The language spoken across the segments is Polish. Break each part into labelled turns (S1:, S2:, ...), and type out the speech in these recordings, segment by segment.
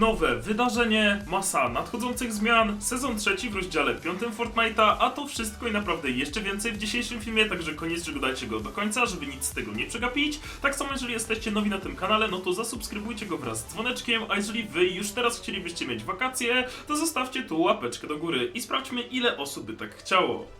S1: Nowe wydarzenie, masa nadchodzących zmian, sezon trzeci w rozdziale piątym Fortnite'a, a to wszystko i naprawdę jeszcze więcej w dzisiejszym filmie, także koniecznie oglądajcie go do końca, żeby nic z tego nie przegapić. Tak samo jeżeli jesteście nowi na tym kanale, no to zasubskrybujcie go wraz z dzwoneczkiem, a jeżeli wy już teraz chcielibyście mieć wakacje, to zostawcie tu łapeczkę do góry i sprawdźmy ile osób by tak chciało.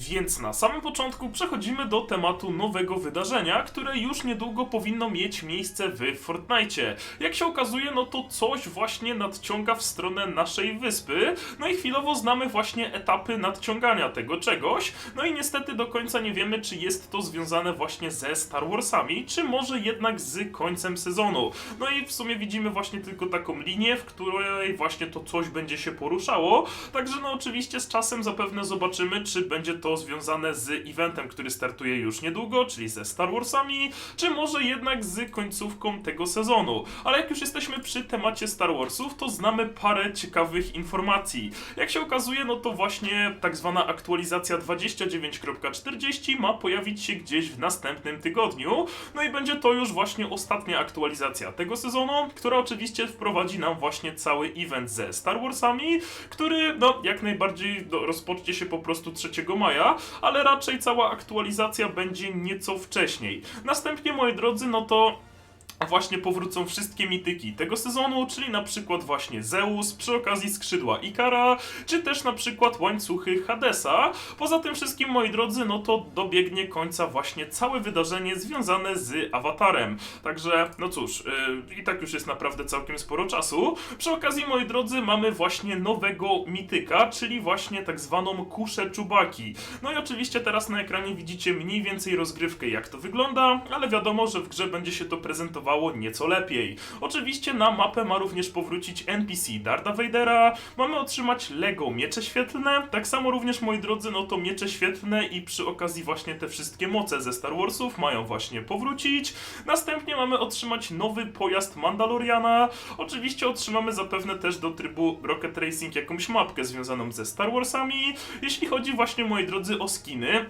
S1: Więc na samym początku przechodzimy do tematu nowego wydarzenia, które już niedługo powinno mieć miejsce w Fortnite. Jak się okazuje, no to coś właśnie nadciąga w stronę naszej wyspy. No i chwilowo znamy właśnie etapy nadciągania tego czegoś. No i niestety do końca nie wiemy, czy jest to związane właśnie ze Star Warsami, czy może jednak z końcem sezonu. No i w sumie widzimy właśnie tylko taką linię, w której właśnie to coś będzie się poruszało. Także no oczywiście z czasem zapewne zobaczymy, czy będzie to związane z eventem, który startuje już niedługo, czyli ze Star Warsami, czy może jednak z końcówką tego sezonu. Ale jak już jesteśmy przy temacie Star Warsów, to znamy parę ciekawych informacji. Jak się okazuje, no to właśnie tak zwana aktualizacja 29.40 ma pojawić się gdzieś w następnym tygodniu. No i będzie to już właśnie ostatnia aktualizacja tego sezonu, która oczywiście wprowadzi nam właśnie cały event ze Star Warsami, który no jak najbardziej no, rozpocznie się po prostu 3 maja, ale raczej cała aktualizacja będzie nieco wcześniej. Następnie, moi drodzy, no to właśnie powrócą wszystkie mityki tego sezonu, czyli na przykład właśnie Zeus, przy okazji skrzydła Ikara, czy też na przykład łańcuchy Hadesa. Poza tym wszystkim, moi drodzy, no to dobiegnie końca właśnie całe wydarzenie związane z awatarem. Także, no cóż, yy, i tak już jest naprawdę całkiem sporo czasu. Przy okazji, moi drodzy, mamy właśnie nowego mityka, czyli właśnie tak zwaną kuszę Czubaki. No i oczywiście teraz na ekranie widzicie mniej więcej rozgrywkę, jak to wygląda, ale wiadomo, że w grze będzie się to nieco lepiej. Oczywiście na mapę ma również powrócić NPC Darda Vadera, mamy otrzymać Lego miecze świetlne, tak samo również moi drodzy, no to miecze świetlne i przy okazji właśnie te wszystkie moce ze Star Warsów mają właśnie powrócić. Następnie mamy otrzymać nowy pojazd Mandaloriana. Oczywiście otrzymamy zapewne też do trybu Rocket Racing jakąś mapkę związaną ze Star Warsami. Jeśli chodzi właśnie moi drodzy o skiny,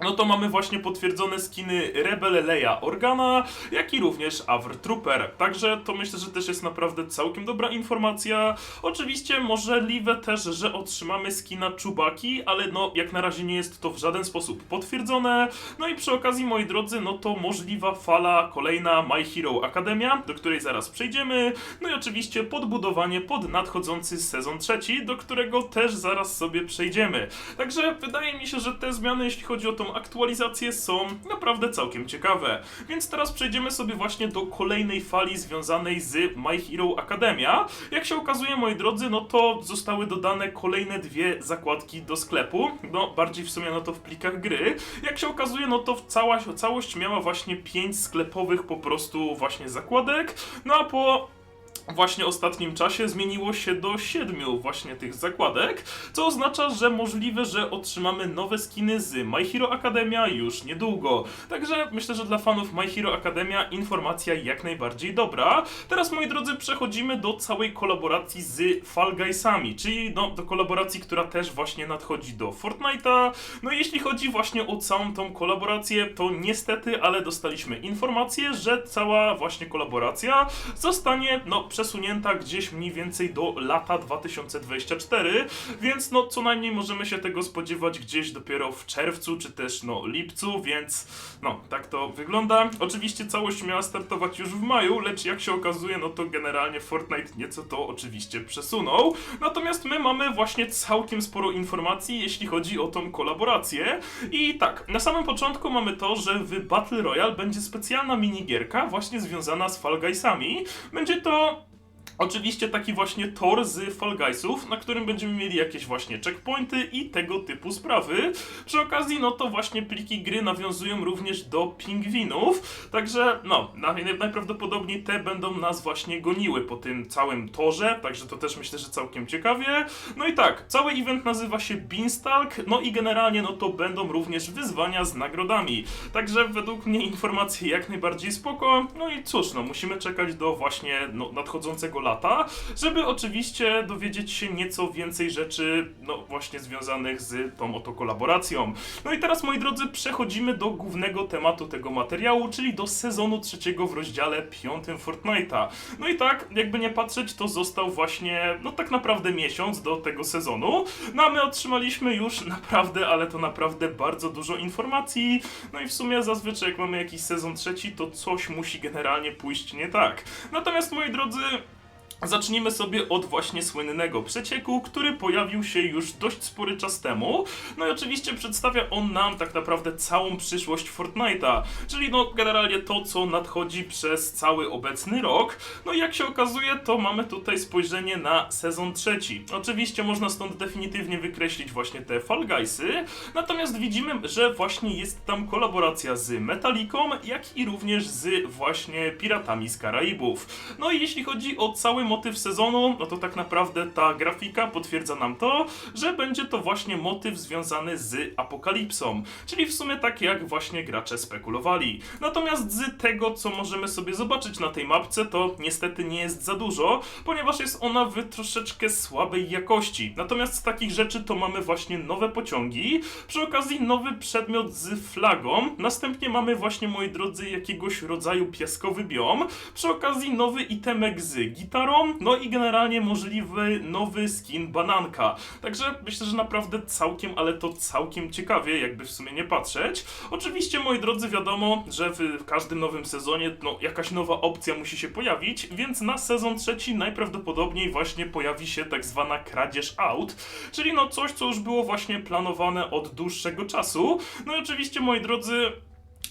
S1: no to mamy właśnie potwierdzone skiny Rebel Leia Organa, jak i również Avr Trooper. Także to myślę, że też jest naprawdę całkiem dobra informacja. Oczywiście możliwe też, że otrzymamy skina Czubaki, ale no jak na razie nie jest to w żaden sposób potwierdzone. No i przy okazji, moi drodzy, no to możliwa fala kolejna My Hero Academia, do której zaraz przejdziemy. No i oczywiście podbudowanie pod nadchodzący sezon trzeci, do którego też zaraz sobie przejdziemy. Także wydaje mi się, że te zmiany, jeśli chodzi o tą aktualizacje są naprawdę całkiem ciekawe. Więc teraz przejdziemy sobie właśnie do kolejnej fali związanej z My Hero Academia. Jak się okazuje, moi drodzy, no to zostały dodane kolejne dwie zakładki do sklepu. No, bardziej w sumie no to w plikach gry. Jak się okazuje, no to cała, całość miała właśnie pięć sklepowych po prostu właśnie zakładek. No a po właśnie ostatnim czasie zmieniło się do siedmiu właśnie tych zakładek, co oznacza, że możliwe, że otrzymamy nowe skiny z My Hero Academia już niedługo. Także myślę, że dla fanów My Hero Academia informacja jak najbardziej dobra. Teraz, moi drodzy, przechodzimy do całej kolaboracji z Fall Guysami, czyli no, do kolaboracji, która też właśnie nadchodzi do Fortnite'a. No jeśli chodzi właśnie o całą tą kolaborację, to niestety, ale dostaliśmy informację, że cała właśnie kolaboracja zostanie, no, przesunięta gdzieś mniej więcej do lata 2024, więc no co najmniej możemy się tego spodziewać gdzieś dopiero w czerwcu, czy też no lipcu, więc no tak to wygląda. Oczywiście całość miała startować już w maju, lecz jak się okazuje, no to generalnie Fortnite nieco to oczywiście przesunął. Natomiast my mamy właśnie całkiem sporo informacji, jeśli chodzi o tą kolaborację. I tak, na samym początku mamy to, że w Battle Royale będzie specjalna minigierka właśnie związana z Fall Guysami. Będzie to Oczywiście taki właśnie tor z Fall Guysów, na którym będziemy mieli jakieś właśnie checkpointy i tego typu sprawy. Przy okazji, no to właśnie pliki gry nawiązują również do pingwinów, także no, na- najprawdopodobniej te będą nas właśnie goniły po tym całym torze, także to też myślę, że całkiem ciekawie. No i tak, cały event nazywa się Beanstalk, no i generalnie no to będą również wyzwania z nagrodami. Także według mnie informacje jak najbardziej spoko, no i cóż, no musimy czekać do właśnie no, nadchodzącego lata lata, żeby oczywiście dowiedzieć się nieco więcej rzeczy, no właśnie związanych z tą oto kolaboracją. No i teraz, moi drodzy, przechodzimy do głównego tematu tego materiału, czyli do sezonu trzeciego w rozdziale piątym Fortnite'a. No i tak, jakby nie patrzeć, to został właśnie, no tak naprawdę miesiąc do tego sezonu. No a my otrzymaliśmy już naprawdę, ale to naprawdę bardzo dużo informacji. No i w sumie zazwyczaj jak mamy jakiś sezon trzeci, to coś musi generalnie pójść nie tak. Natomiast moi drodzy, Zacznijmy sobie od właśnie słynnego przecieku, który pojawił się już dość spory czas temu. No i oczywiście przedstawia on nam tak naprawdę całą przyszłość Fortnite'a, czyli no generalnie to, co nadchodzi przez cały obecny rok. No i jak się okazuje, to mamy tutaj spojrzenie na sezon trzeci. Oczywiście można stąd definitywnie wykreślić właśnie te Fall Guysy, natomiast widzimy, że właśnie jest tam kolaboracja z Metaliką, jak i również z właśnie Piratami z Karaibów. No i jeśli chodzi o cały motyw sezonu, no to tak naprawdę ta grafika potwierdza nam to, że będzie to właśnie motyw związany z apokalipsą, czyli w sumie tak jak właśnie gracze spekulowali. Natomiast z tego, co możemy sobie zobaczyć na tej mapce, to niestety nie jest za dużo, ponieważ jest ona w troszeczkę słabej jakości. Natomiast z takich rzeczy to mamy właśnie nowe pociągi, przy okazji nowy przedmiot z flagą, następnie mamy właśnie, moi drodzy, jakiegoś rodzaju piaskowy biom, przy okazji nowy itemek z gitarą, no i generalnie możliwy nowy skin bananka. Także myślę, że naprawdę całkiem, ale to całkiem ciekawie, jakby w sumie nie patrzeć. Oczywiście, moi drodzy, wiadomo, że w każdym nowym sezonie no, jakaś nowa opcja musi się pojawić, więc na sezon trzeci najprawdopodobniej właśnie pojawi się tak zwana kradzież aut, czyli no coś, co już było właśnie planowane od dłuższego czasu. No i oczywiście, moi drodzy,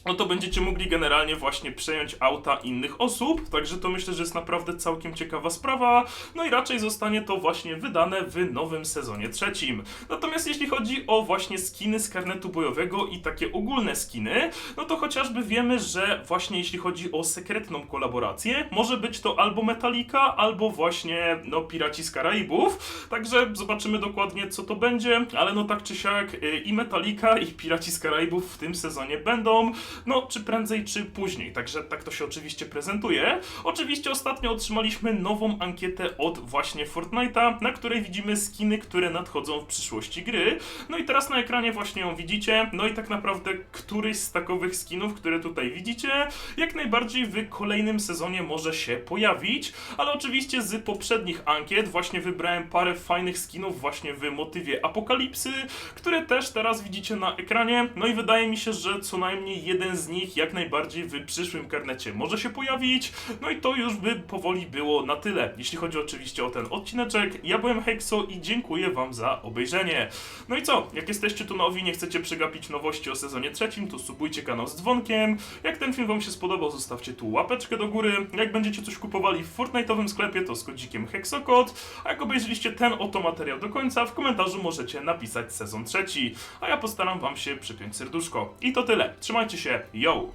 S1: no to będziecie mogli generalnie właśnie przejąć auta innych osób, także to myślę, że jest naprawdę całkiem ciekawa sprawa, no i raczej zostanie to właśnie wydane w nowym sezonie trzecim. Natomiast jeśli chodzi o właśnie skiny z karnetu bojowego i takie ogólne skiny, no to chociażby wiemy, że właśnie jeśli chodzi o sekretną kolaborację, może być to albo Metallica, albo właśnie no Piraci z Karaibów, także zobaczymy dokładnie co to będzie, ale no tak czy siak y, i Metallica i Piraci z Karaibów w tym sezonie będą, no, czy prędzej, czy później. Także tak to się oczywiście prezentuje. Oczywiście ostatnio otrzymaliśmy nową ankietę od właśnie Fortnite'a, na której widzimy skiny, które nadchodzą w przyszłości gry. No i teraz na ekranie właśnie ją widzicie. No i tak naprawdę któryś z takowych skinów, które tutaj widzicie, jak najbardziej w kolejnym sezonie może się pojawić. Ale oczywiście z poprzednich ankiet właśnie wybrałem parę fajnych skinów właśnie w motywie apokalipsy, które też teraz widzicie na ekranie. No i wydaje mi się, że co najmniej jeden z nich jak najbardziej w przyszłym karnecie może się pojawić. No i to już by powoli było na tyle. Jeśli chodzi oczywiście o ten odcineczek, ja byłem Hexo i dziękuję Wam za obejrzenie. No i co? Jak jesteście tu nowi, nie chcecie przegapić nowości o sezonie trzecim, to subujcie kanał z dzwonkiem. Jak ten film Wam się spodobał, zostawcie tu łapeczkę do góry. Jak będziecie coś kupowali w Fortnite'owym sklepie, to z kodzikiem HEXOKOD. A jak obejrzeliście ten oto materiał do końca, w komentarzu możecie napisać sezon trzeci. A ja postaram Wam się przypiąć serduszko. I to tyle. Trzymajcie się. yo